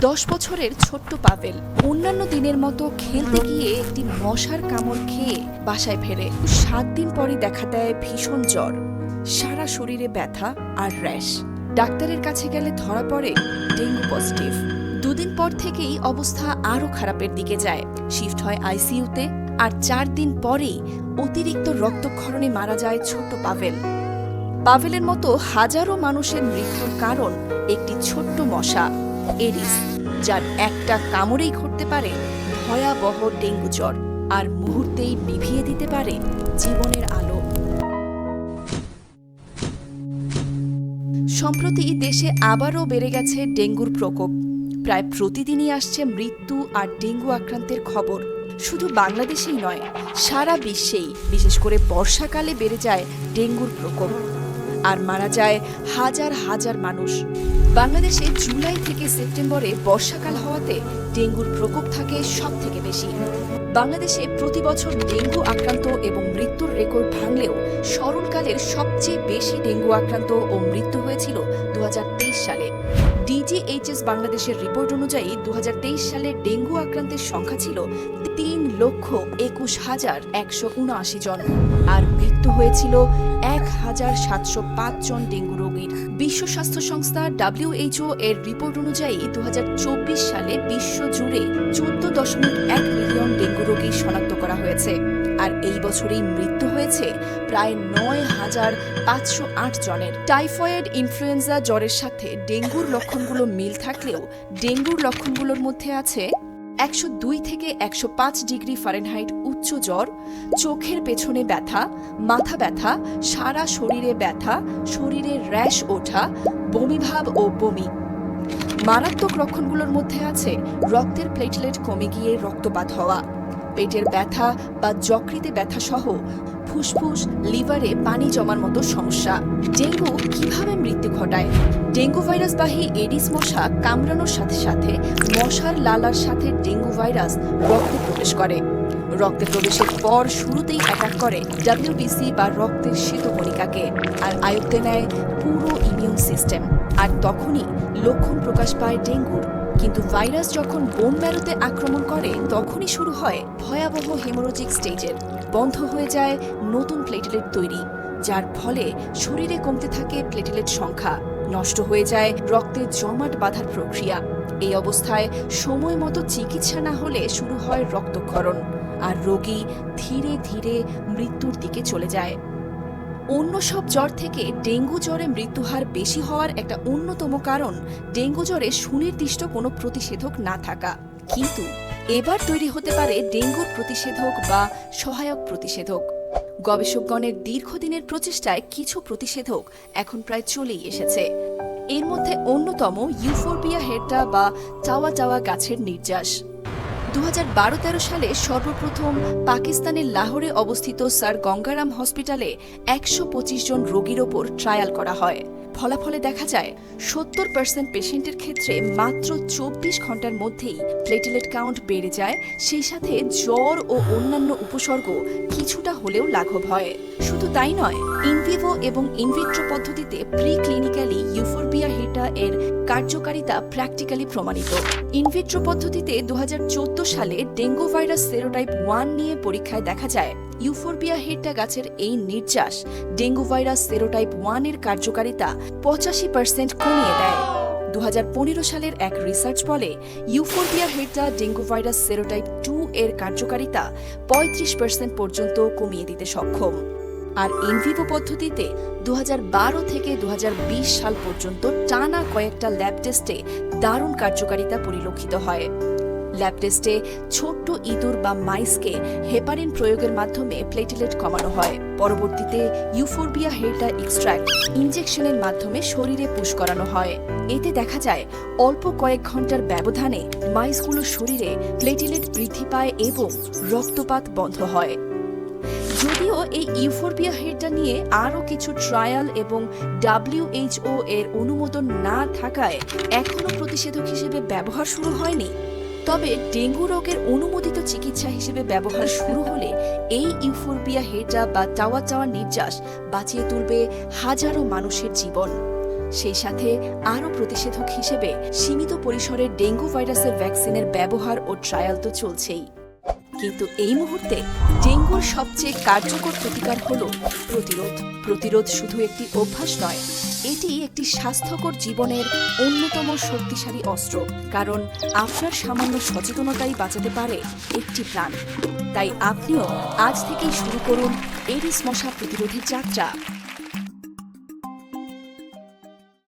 দশ বছরের ছোট্ট পাভেল অন্যান্য দিনের মতো খেলতে গিয়ে একটি মশার কামড় খেয়ে বাসায় ফেরে। সাত দিন পরে দেখা দেয় ভীষণ জ্বর। সারা শরীরে ব্যথা আর র্যাশ। ডাক্তারের কাছে গেলে ধরা পড়ে ডেঙ্গু পজিটিভ। দুদিন পর থেকেই অবস্থা আরও খারাপের দিকে যায়। শিফট হয় আইসিইউতে আর চার দিন পরেই অতিরিক্ত রক্তক্ষরণে মারা যায় ছোট্ট পাভেল। পাভেলের মতো হাজারো মানুষের মৃত্যুর কারণ একটি ছোট্ট মশা। এরিস, যার একটা কামড়েই ঘটতে পারে ভয়াবহ ডেঙ্গু জ্বর আর মুহূর্তেই নিভিয়ে দিতে পারে জীবনের আলো। সম্প্রতি দেশে আবারও বেড়ে গেছে ডেঙ্গুর প্রকোপ। প্রায় প্রতিদিনই আসছে মৃত্যু আর ডেঙ্গু আক্রান্তের খবর। শুধু বাংলাদেশেই নয়, সারা বিশ্বেই, বিশেষ করে বর্ষাকালে বেড়ে যায় ডেঙ্গুর প্রকোপ। আর মারা যায় হাজার হাজার মানুষ। বাংলাদেশে জুলাই থেকে সেপ্টেম্বরে বর্ষাকাল হওয়াতে ডেঙ্গুর প্রকোপ থাকে সব থেকে বেশি। বাংলাদেশে প্রতি বছর ডেঙ্গু আক্রান্ত এবং মৃত্যুর রেকর্ড ভাঙলেও স্মরণকালের সবচেয়ে বেশি ডেঙ্গু আক্রান্ত ও মৃত্যু হয়েছিল দু হাজার তেইশ সালে। ডিজিএইচএস বাংলাদেশের রিপোর্ট অনুযায়ী দু হাজার তেইশ সালে ডেঙ্গু আক্রান্তের সংখ্যা ছিল তিন লক্ষ একুশ হাজার একশো উনআশি জন। আর মৃত্যু হয়েছিল এক হাজার সাতশো পাঁচ জন ডেঙ্গু রোগীর। বিশ্ব স্বাস্থ্য সংস্থা ডাব্লিউএইচও এর রিপোর্ট অনুযায়ী দু হাজার চব্বিশ সালে বিশ্ব জুড়ে চোদ্দ দশমিক এক মিলিয়ন ডেঙ্গু রোগী শনাক্ত করা হয়েছে। আর এই বছরেই মৃত্যু হয়েছে প্রায় নয় হাজার পাঁচশো আট জনের। টাইফয়েড, ইনফ্লুয়েঞ্জা, জ্বরের সাথে ডেঙ্গুর লক্ষণগুলো মিল থাকলেও ডেঙ্গুর লক্ষণগুলোর মধ্যে আছে একশো দুই থেকে একশো পাঁচ ডিগ্রি ফারেনহাইট উচ্চ জ্বর, চোখের পেছনে ব্যথা, মাথা ব্যথা, সারা শরীরে ব্যথা, শরীরে র্যাশ ওঠা, বমিভাব ও বমি। মারাত্মক লক্ষণগুলোর মধ্যে আছে রক্তের প্লেটলেট কমে গিয়ে রক্তপাত হওয়া, পেটের ব্যথা বা যকৃতে ব্যথা সহ ফুসফুস, লিভারে পানি জমার মতো সমস্যা। ডেঙ্গু কীভাবে মৃত্যু ঘটায়? ডেঙ্গু ভাইরাস ভাইরাসবাহী এডিস মশা কামড়ানোর সাথে সাথে মশার লালার সাথে ডেঙ্গু ভাইরাস রক্তে প্রবেশ করে। রক্তে প্রবেশের পর শুরুতেই অ্যাটাক করে ডাব্লিউবিসি বা রক্তের শ্বেতকণিকাকে আর আয়ত্তে নেয় পুরো ইমিউন সিস্টেম আর তখনই লক্ষণ প্রকাশ পায় ডেঙ্গুর। কিন্তু ভাইরাস যখন বোন ম্যারোতে আক্রমণ করে, তখনই শুরু হয় ভয়াবহ হেমোরোজিক স্টেজের। বন্ধ হয়ে যায় নতুন প্লেটলেট তৈরি, যার ফলে শরীরে কমতে থাকে প্লেটলেট সংখ্যা। নষ্ট হয়ে যায় রক্তে জমাট বাঁধার প্রক্রিয়া। এই অবস্থায় সময় মতো চিকিৎসা না হলে শুরু হয় রক্তক্ষরণ, আর রোগী ধীরে ধীরে মৃত্যুর দিকে চলে যায়। অন্য সব জ্বর থেকে ডেঙ্গু জ্বরে মৃত্যুহার বেশি হওয়ার একটা অন্যতম কারণ ডেঙ্গু জ্বরে সুনির্দিষ্ট কোনো প্রতিষেধক না থাকা। কিন্তু এবার তৈরি হতে পারে ডেঙ্গুর প্রতিষেধক বা সহায়ক প্রতিষেধক। গবেষকগণের দীর্ঘদিনের প্রচেষ্টায় কিছু প্রতিষেধক এখন প্রায় চলেই এসেছে। এর মধ্যে অন্যতম ইউফোরবিয়া হেডটা বা চাওয়া চাওয়া গাছের নির্যাস। দু সালে সর্বপ্রথম পাকিস্তানের লাহোরে অবস্থিত স্যার গঙ্গারাম হসপিটালে একশো পঁচিশ জন রোগীর ওপর ট্রায়াল করা হয়। ফলাফলে দেখা যায়, সত্তর পার্সেন্ট পেশেন্টের ক্ষেত্রে মাত্র চব্বিশ ঘণ্টার মধ্যেই প্লেটেলেট কাউন্ট বেড়ে যায়। সেই সাথে জ্বর ও অন্যান্য উপসর্গ কিছুটা হলেও লাঘব হয়। শুধু তাই নয় ইনভিভো এবং ইনভিট্রো পদ্ধতিতে প্রি ক্লিনিক্যালি ইউফোরবিয়া হিটা এর কার্যকারিতা প্র্যাকটিক্যালি প্রমাণিত। ইনভিট্রো পদ্ধতিতে দু হাজার চোদ্দ সালে ডেঙ্গু ভাইরাস সেরোটাইপ ওয়ান নিয়ে পরীক্ষায় দেখা যায় ইউফোরবিয়া হিটটা গাছের এই নির্যাস ডেঙ্গু ভাইরাস সেরোটাইপ ওয়ানের কার্যকারিতা পঁচাশি পার্সেন্ট কমিয়ে দেয়। দু হাজার পনেরো সালের এক রিসার্চ বলে, ইউফোরবিয়া হেডটা ডেঙ্গু ভাইরাস সেরোটাইপ টু এর কার্যকারিতা পঁয়ত্রিশ পার্সেন্ট পর্যন্ত কমিয়ে দিতে সক্ষম। আর ইনভিভো পদ্ধতিতে দু হাজার বারো থেকে দু হাজার বিশ সাল পর্যন্ত টানা কয়েকটা ল্যাব টেস্টে দারুণ কার্যকারিতা পরিলক্ষিত হয়। ল্যাব টেস্টে ছোট্ট ইঁদুর বা মাইসকে হেপারিন প্রয়োগের মাধ্যমে প্লেটিলেট কমানো হয়। পরবর্তীতে ইউফোরবিয়া হেডা এক্সট্রাক্ট ইনজেকশনের মাধ্যমে শরীরে পুশ করানো হয়। এতে দেখা যায়, অল্প কয়েক ঘণ্টার ব্যবধানে মাইসগুলোর শরীরে প্লেটিলেট বৃদ্ধি পায় এবং রক্তপাত বন্ধ হয়। যদিও এই ইউফোরবিয়া হেডটা নিয়ে আরও কিছু ট্রায়াল এবং ডাব্লিউএইচও এর অনুমোদন না থাকায় এখনও প্রতিষেধক হিসেবে ব্যবহার শুরু হয়নি তবে ডেঙ্গু রোগের অনুমোদিত চিকিৎসা হিসেবে ব্যবহার শুরু হলে এই ইউফোরবিয়া হেডা বা টাওয়া চাওয়া নির্যাস বাঁচিয়ে তুলবে হাজারো মানুষের জীবন। সেই সাথে আরও প্রতিষেধক হিসেবে সীমিত পরিসরে ডেঙ্গু ভাইরাসের ভ্যাকসিনের ব্যবহার ও ট্রায়াল তো চলছেই। কিন্তু এই মুহূর্তে ডেঙ্গুর সবচেয়ে কার্যকর প্রতিকার হল প্রতিরোধ। প্রতিরোধ শুধু একটি অভ্যাস নয়, এটি একটি স্বাস্থ্যকর জীবনের অন্যতম শক্তিশালী অস্ত্র, কারণ আপনার সামান্য সচেতনতাই বাঁচাতে পারে একটি প্রাণ। তাই আপনিও আজ থেকেই শুরু করুন এডিস মশা প্রতিরোধের যাত্রা।